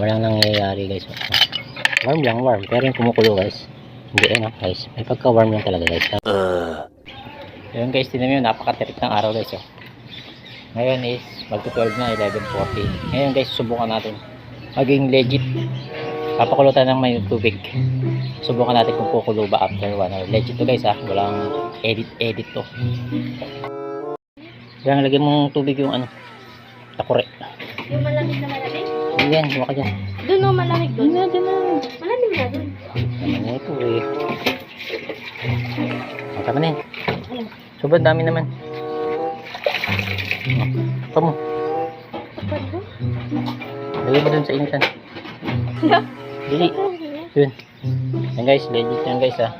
Walang nangyayari guys. Warm lang, warm. Pero yung kumukulo guys. Hindi ano guys. May pagka-warm lang talaga guys. Yun guys, tinan mo yun. Napakatirik ng araw guys. Oh. Ngayon is magto-12 na, 11.40. Ngayon guys, subukan natin. Maging legit. Papakulo tayo ng may tubig. Subukan natin kung kukulo ba after 1 hour. Legit to guys ha. Walang edit-edit to. Yan, lagyan mong tubig yung ano. Takure. Yung malamig na malamig? Yan, huwa ka dyan. Doon o, malamig doon. Yan, dyan na. Malamig na doon. Naman ito eh. Ang tama na yan. Sobrang dami naman. Ito mo. Doon? Lagay mo dun sa initan. Dili. Yun. Yan guys, legit yan guys ha.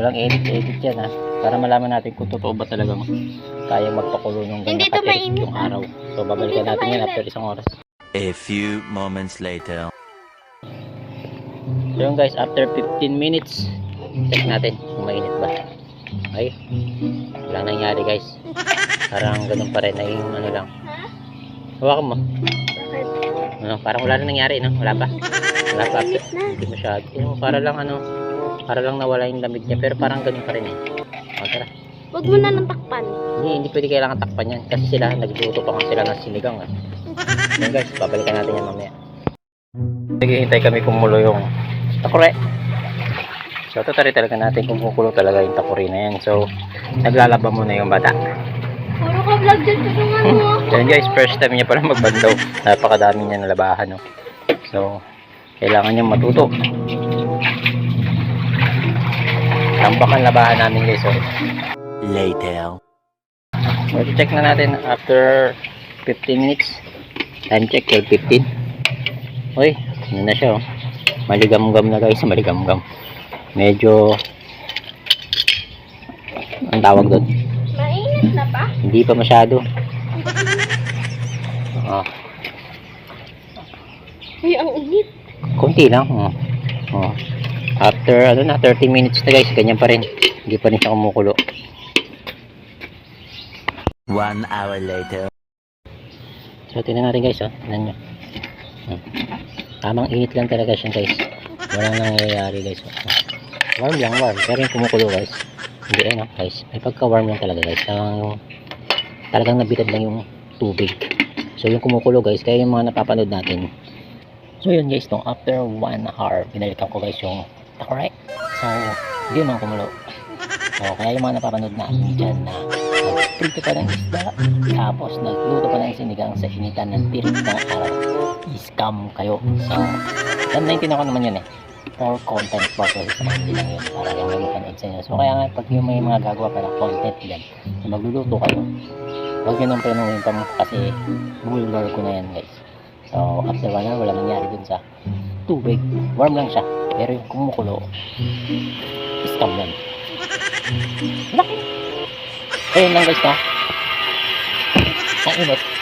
Walang edit, edit yan ha. Para malaman natin kung totoo ba talagang kaya magpakulo ng ganyan yung araw. So babalikan natin yan after isang oras. A few moments later. So yun guys, after 15 minutes, check natin kung mainit ba. Okay. Walang nangyari guys. Parang ganun pa rin, naging ano lang. Ha? Hawakan mo. Ano, parang wala na nangyari, no? Wala pa. Wala pa. Na. Hindi masyado. Yung para lang ano, para lang nawala yung lamig niya. Pero parang ganun pa rin eh. O, tara. Huwag mo na nang takpan. Hindi, hindi pwede kailangan takpan yan. Kasi sila, nagluto pa nga sila ng sinigang. Eh. Yan guys, babalikan natin yan mamaya. Naghihintay kami kumulo yung takure. So, tutari talaga natin kung kukulo talaga yung takuri na yan. So, naglalaba muna yung bata. Puro ka vlog dyan. Tulungan mo. Yan guys, first time niya pala magbandaw. Napakadami niya nalabahan. No? So, kailangan niya matuto. Tambakan labahan namin guys. So, Later. so check na natin after 15 minutes. Time check, 12.15. Uy, ano na siya oh. Maligam-gam na guys, maligam-gam. Medyo, ang tawag doon? Mainit na ba? Hindi pa masyado. Ah, Uy, ang init. konti lang. Oh. Oh. After ano na 30 minutes na guys, ganyan pa rin. Hindi pa rin siya kumukulo. One hour later. So tingnan natin guys, oh. Tingnan nyo. Hmm. Tamang init lang talaga siya guys. Walang nangyayari guys. Oh. Warm lang, warm. Pero yung kumukulo guys. Hindi ano guys. May pagka-warm lang talaga guys. Talagang, talagang nabitad lang yung tubig. So yung kumukulo guys, kaya yung mga napapanood natin. So yun guys, no, after 1 hour, binalikan ko guys yung takore. So, hindi man kumulo. So, kaya yung mga napapanood natin dyan na nagprito pa ng isda, tapos nagluto pa ng sinigang sa initan ng tirik ng araw. I-scam kayo. So, yan naintindihan ko naman yun eh. For content purposes din lang yun. Para lang may mapanood sa inyo. So, kaya nga pag yung may mga gagawa pa ng content dyan, na magluluto kayo, huwag nyo nang panuhin pa kasi bulgar ko na yan guys. So, after one hour, wala nangyari dun sa tubig. Warm lang siya. Pero yung kumukulo, scam yan. Laki. Ayun lang guys na. Ang init.